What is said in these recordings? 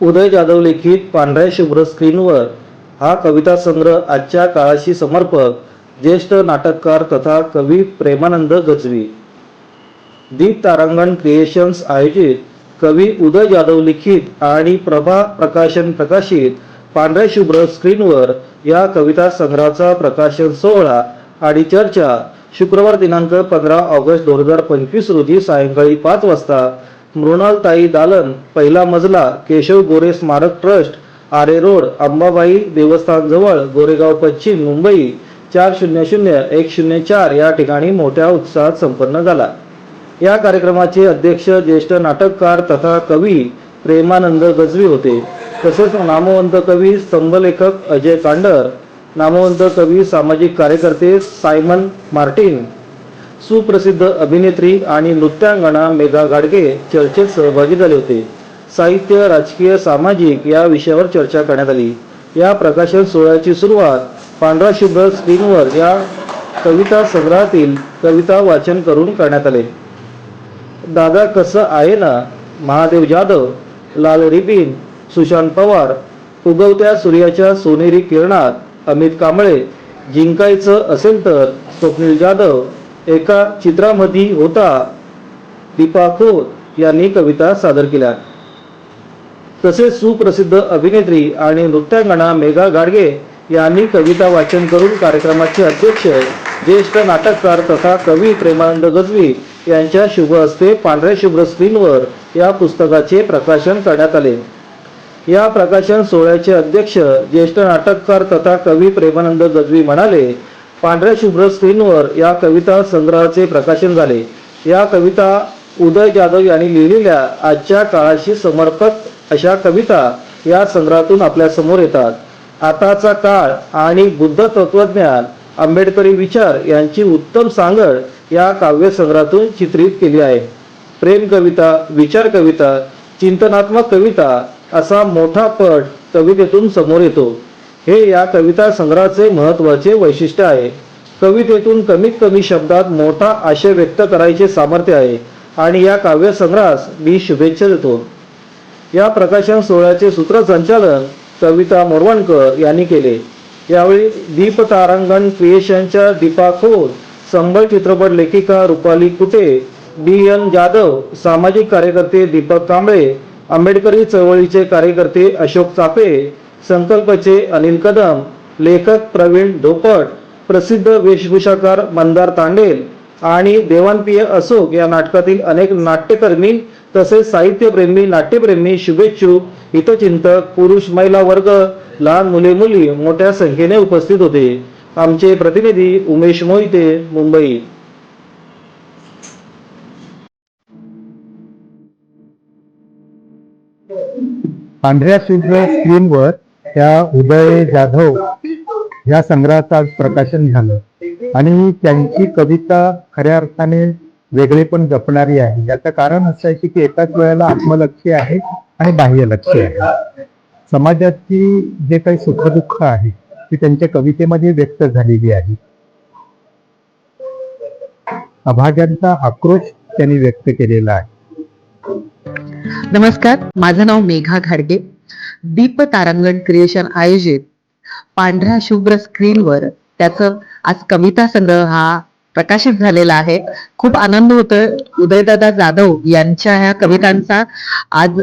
उदय जाधव लिखित पांढऱ्या शुभ्र स्क्रीनवर हा कविता संग्रह आजच्या काळाशी समर्पक ज्येष्ठ नाटककार तथा कवी प्रेमानंद गजवी. दीप तारांगण क्रिएशन्स आयोजित कवी उदय जाधव लिखित आणि प्रभा प्रकाशन प्रकाशित पांढऱ्या शुभ्र स्क्रीनवर या कविता संग्रहाचा प्रकाशन सोहळा आणि चर्चा शुक्रवार दिनांक पंधरा ऑगस्ट दोन हजार पंचवीस रोजी सायंकाळी पाच वाजता मृणालताई दालन पहिला मजला केशव गोरे स्मारक ट्रस्ट आरे रोड अंबाबाई देवस्थानजवळ गोरेगाव पश्चिम मुंबई चार शून्य शून्य एक शून्य चार या ठिकाणी मोठ्या उत्साहात संपन्न झाला. या कार्यक्रमाचे अध्यक्ष ज्येष्ठ नाटककार तथा कवी प्रेमानंद गजवी होते. तसेच नामवंत कवी स्तंभलेखक अजय कांडर नामवंत कवी सामाजिक कार्यकर्ते सायमन मार्टिन सुप्रसिद्ध अभिनेत्री आणि नृत्यांगना मेघा गाडगे चर्चेत सहभागी झाले होते. साहित्य राजकीय सामाजिक या विषयावर चर्चा करण्यात आली. या प्रकाशन सोहळ्याची सुरुवात पांढरा शुभ्र स्क्रीनवर या कविता संग्रहातील कविता वाचन करून करण्यात आले. दादा कसं आहे ना? महादेव जाधव लाल रिबिन सुशांत पवार उगवत्या सूर्याच्या सोनेरी किरणात अमित कांबळे जिंकायचं असेल तर स्वप्नील जाधव एका चित्रामध्ये होता. दीपा खोत यांनी कविता सादर केल्या. तसेच सुप्रसिद्ध अभिनेत्री आणि नृत्यांगणा मेघा गाडगे यांनी कविता वाचन करून कार्यक्रमाचे अध्यक्ष ज्येष्ठ नाटककार तथा कवी प्रेमानंद गजवी यांच्या शुभ हस्ते पांढऱ्या शुभ्र स्क्रीनवर या पुस्तकाचे प्रकाशन करण्यात आले. या प्रकाशन सोहळ्याचे अध्यक्ष ज्येष्ठ नाटककार तथा कवी प्रेमानंद गजवी म्हणाले पांढऱ्या शुभ्र स्क्रीनवर या कविता संग्रहाचे प्रकाशन झाले. या कविता उदय जाधव यांनी लिहिलेल्या आजच्या काळाशी समर्पक अशा कविता या संग्रहातून आपल्यासमोर येतात. आताचा काळ आणि बुद्ध तत्वज्ञान आंबेडकरी विचार यांची उत्तम सांगड या काव्य संग्रहातून चित्रित केली आहे. प्रेम कविता विचार कविता चिंतनात्मक कविता असा मोठा पट कवितेतून समोर येतो. हे या कविता संग्रहाचे महत्त्वाचे वैशिष्ट्य आहे. कवितेतून कमीत कमी शब्दात मोठा आशय व्यक्त करायचे सामर्थ्य आहे आणि या काव्य संग्रहास मी शुभेच्छा देतो. या प्रकाशन सोहळ्याचे सूत्रसंचालन कविता मोरवणकर यांनी केले. यावेळी दीप तारांगण क्रिएशनच्या दीपा खोल संबळ चित्रपट लेखिका रुपाली कुटे डी एन जाधव सामाजिक कार्यकर्ते दीपक कांबळे आंबेडकरी चळवळीचे कार्यकर्ते अशोक चापे संकल्पचे अनिल कदम लेखक प्रवीण धोपट प्रसिद्ध वेशभूषाकार मंदार तांडेल आणि देवानप्रिय अशोक या नाटकातील अनेक नाट्यकर्मी तसेच साहित्यप्रेमी नाट्यप्रेमी शुभेच्छुक हितचिंतक पुरुष महिला वर्ग लहान मुले मुली मोठ्या संख्येने उपस्थित होते. आमचे प्रतिनिधी उमेश मोहिते मुंबई. पांढऱ्या शुभ्र स्क्रीनवर त्या उदय जाधव या संग्रहाचं आज प्रकाशन झालं. आणि त्यांची कविता खऱ्या अर्थाने वेगळे पण जपणारी आहे. याचं कारण असं आहे की एकाच वेळेला आत्मलक्ष्य आहे आणि बाह्य लक्ष आहे. समाजाची जे काही सुखदुःख आहे ती त्यांच्या कवितेमध्ये व्यक्त झालेली आहे. अभाग्यांचा आक्रोश त्यांनी व्यक्त केलेला आहे. नमस्कार माझं नाव मेघा घाडगे. दीप तारांगण क्रिएशन आयोजित पांढऱ्या शुभ्र स्क्रीनवर त्याचं आज कविता संग्रह हा प्रकाशित झालेला आहे. खूप आनंद होतोय. उदयदादा जाधव यांच्या ह्या कवितांचा आज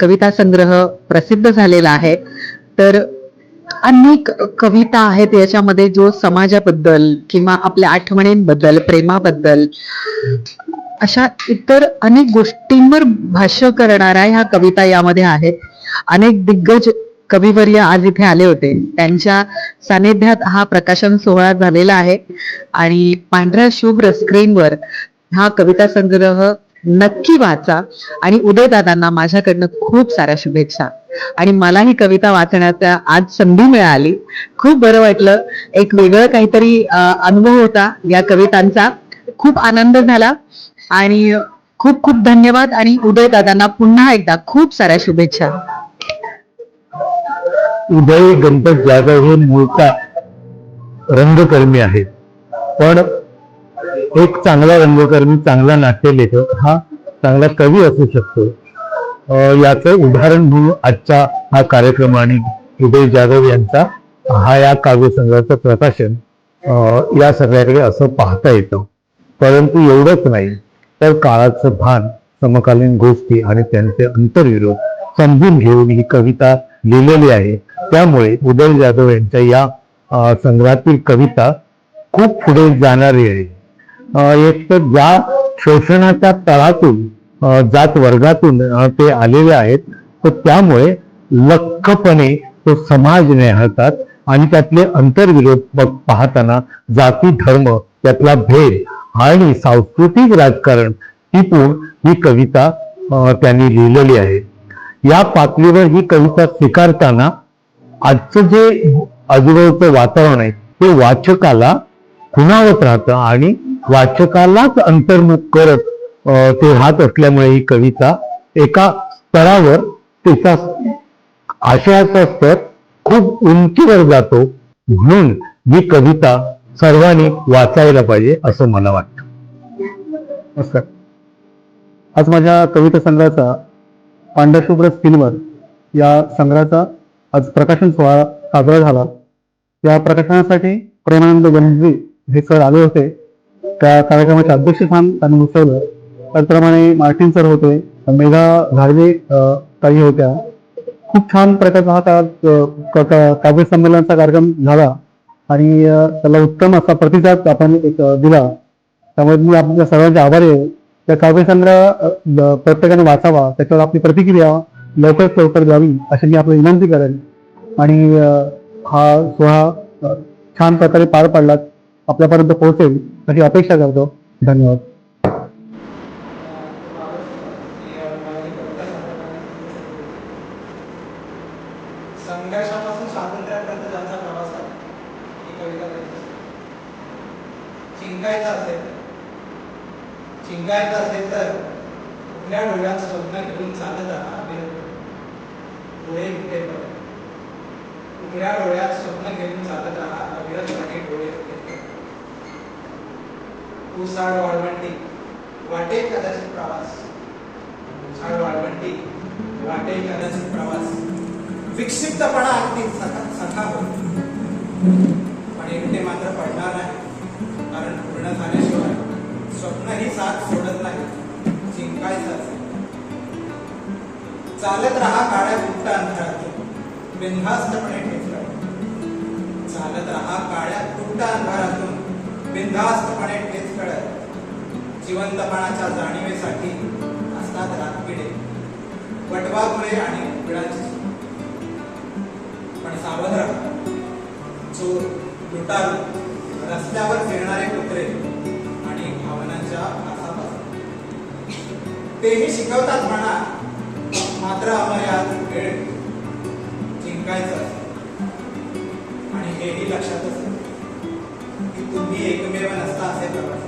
कविता संग्रह प्रसिद्ध झालेला आहे. तर अनेक कविता आहेत याच्यामध्ये जो समाजाबद्दल किंवा आपल्या आठवणींबद्दल प्रेमाबद्दल अशा इतर अनेक गोष्टींवर भाष्य करणाऱ्या ह्या कविता यामध्ये आहेत. अनेक दिग्गज कविवर्य आज इथे आले होते. त्यांच्या सानिध्यात हा प्रकाशन सोहळा झालेला आहे. आणि पांढऱ्या शुभ्र स्क्रीनवर हा कविता संग्रह नक्की वाचा. आणि उदयदादांना माझ्याकडनं खूप साऱ्या शुभेच्छा. आणि मला ही कविता वाचण्याचा आज संधी मिळाली. खूप बरं वाटलं. एक वेगळं काहीतरी अनुभव होता या कवितांचा. खूप आनंद झाला. आणि खूप खूप धन्यवाद आणि उदय दादांना पुन्हा एकदा खूप साऱ्या शुभेच्छा. उदय गणपत जाधव हे मूळचा रंगकर्मी आहेत. पण एक चांगला रंगकर्मी चांगला नाट्यलेखक हा चांगला कवी असू शकतो. याचं उदाहरण म्हणून आजचा हा कार्यक्रम आणि उदय जाधव यांचा हा या काव्यसंग्रहाचं प्रकाशन या सगळ्याकडे असं पाहता येतं. परंतु एवढंच नाही. तर काळाचं भान समकालीन गोष्टी आणि त्यांचे अंतर्विरोध समजून घेऊन ही कविता लिहिलेली आहे. त्यामुळे उदय जाधव यांच्या या संग्रहातील कविता खूप पुढे जाणारी आहे. एक तर ज्या शोषणाच्या तळातून जात वर्गातून ते आलेले आहेत तर त्यामुळे लख्खपणे तो समाज नेहळतात आणि त्यातले अंतर्विरोध पाहताना जाती धर्म त्यातला भेद आणि सांस्कृतिक राजकारण टिपून ही कविता त्यांनी लिहिलेली आहे. या पातळीवर ही कविता स्वीकारताना आजचं जे आजूबाजूचं वातावरण आहे ते वाचकाला खुणावत राहतं आणि वाचकालाच अंतर्मुख करत ते राहत असल्यामुळे ही कविता एका स्तरावर तिचा आशयाचा स्तर खूप उंचीवर जातो. म्हणून ही कविता सर्वांनी वाचायला पाहिजे असं मला वाटतं. नमस्कार. आज माझ्या कविता संग्रहाचा पांढरशुभ्र स्किनवर या संग्रहाचा आज प्रकाशन सोहळा साजरा झाला. या प्रकाशनासाठी प्रेमानंद गंजवी हे सर आले होते. त्या कार्यक्रमाचे अध्यक्षस्थान त्यांनी घुसवलं त्याचप्रमाणे मार्टिन सर होते मेघा घाडवे काही ताई होत्या. खूप छान प्रकारचा हा का- काव्य संमेलनाचा कार्यक्रम झाला. आणि त्याला उत्तम असा प्रतिसाद आपण एक दिला. त्यामुळे मी आपल्या सर्वांचे आभारी आहे. त्या काव्यसंग्रह प्रत्येकाने वाचावा. त्याच्यावर आपली प्रतिक्रिया लवकरात लवकर द्यावी अशी मी आपली विनंती करेन. आणि हा सोहळा छान प्रकारे पार पडला आपल्यापर्यंत पोहोचेल अशी अपेक्षा करतो. धन्यवाद संघर्षापासून स्वातंत्र्यापर्यंत ज्यांचा प्रवास आहे ही कविता त्यांची चिंगायचं असेल चिंगायचं असेल तर कुठल्या डोळ्याचं स्वप्न घेऊन चालत आता डोळे डोळे मिटेपर्यंत उघड्या डोळ्यात स्वप्न घेऊन चालत राहा अविरतपणे डोळे मिटेपर्यंत. उसाळ वाळवंटी वाटे कदाचित प्रवास. उसाळ वाळवंटी वाटे कदाचित प्रवास. विक्षिप्तपणा अगदी सखा सखा होईल पण एकटे मात्र पडणार नाही. कारण पूर्ण झाल्याशिवाय स्वप्न ही साथ सोडत नाही. जिंकायचं चालत राहा काळ्या गुप्त अंधारातून बिनधास्तपणे ठेचला चालत राहा काळ्या गुप्त अंधारातून. बिनधास्तपणे ठेच कळत जिवंतपणाच्या जाणीवेसाठी असतात रातकिडे वटवाघुळे आणि उघडाची पण सावध राहा. चोर लुटारू रस्त्यावर फिरणारे कुत्रे आणि भावनांच्या तेही शिकवतात म्हणा. मात्र अमर्याद वेळ जिंकायचं आणि हेही लक्षात असेल की तुम्ही एकमेव नसता असे प्रवास.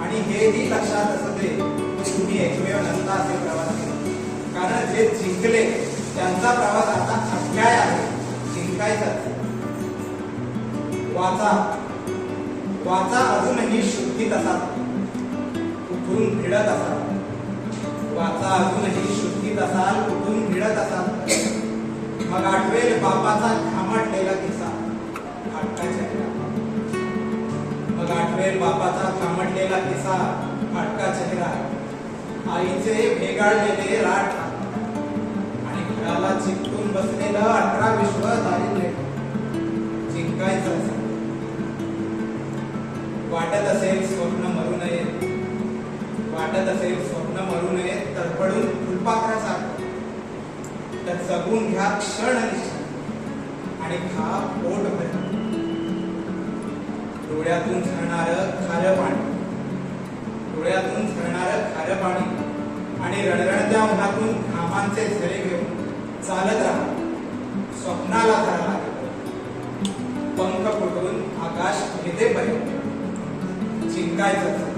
आणि हेही लक्षात असते की तुम्ही एकमेव नसता असे प्रवास केले. कारण जे जिंकले त्यांचा प्रवास आता अध्याय आहे. जिंकायचा वाचा. वाचा अजूनही शुद्धीत असा उभरून भिडत असा वाचा अजूनही शुद्धीत असाल कुठून मिळत असाल? मग आठवेल बापाचा घामटलेला किस्सा फाटकाच्या चेहरा मग आठवेल बापाचा घामटलेला किस्सा फाटका चेहरा. आईचे भेगाळलेले राठ. आणि घराला चिकटून बसलेलं अठरा विश्व दारिद्र्य. जिंकायचं असेल वाटत असेल स्वप्न वाटत असेल स्वप्न मरू नये तडफडून फुलपाखरासारखं. तर जगून घ्या क्षण आणि खा पोट भर. डोळ्यातून झरणार खारं पाणी. डोळ्यातून झरणार खारं पाणी. आणि रणरणत्या उन्हातून घामांचे झरे घेऊन चालत राहा. स्वप्नाला धरा पंख फुटून आकाश भेदेपर्यंत. जिंकायचं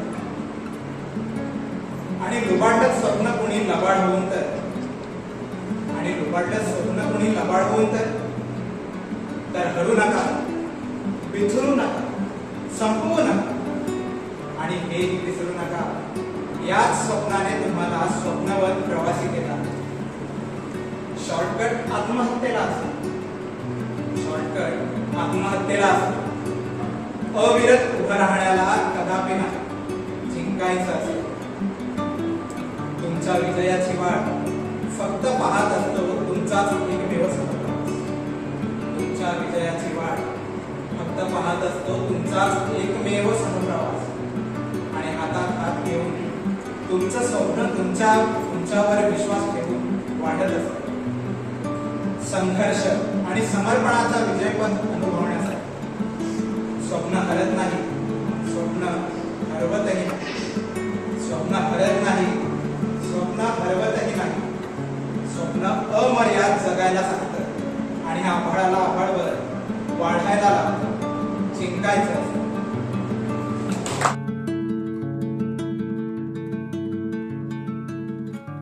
आणि लुबाडलं स्वप्न कुणी लबाड होऊन तर? आणि लुबाडलं स्वप्न कुणी लबाड होऊन तर? तर हरू नका विसरू नका संपवू नका. आणि हे विसरू नका. याच स्वप्नाने तुम्हाला स्वप्नवत प्रवासी केला. शॉर्टकट आत्महत्येला असतो शॉर्टकट आत्महत्येला असतो अविरत उभं राहण्याला कदापि नाही. जिंकायचं असेल. तुमच्या विजयाची वाट फक्त पाहत असतो तुमचाच एकमेव समप्रवास तुमच्या विजयाची वाट फक्त पाहत असतो तुमचाच एकमेव समप्रवास आणि हातात हात घेऊन तुमचं स्वप्न तुमच्या तुमच्यावर विश्वास ठेवून वाढत असतो. संघर्ष आणि समर्पणाचा विजय पण अनुभवण्यासाठी स्वप्न हरत नाही. अमर्याद सांगतं आणि आभाळाला आभाळवर वाढायला लागतं जिंकायचं.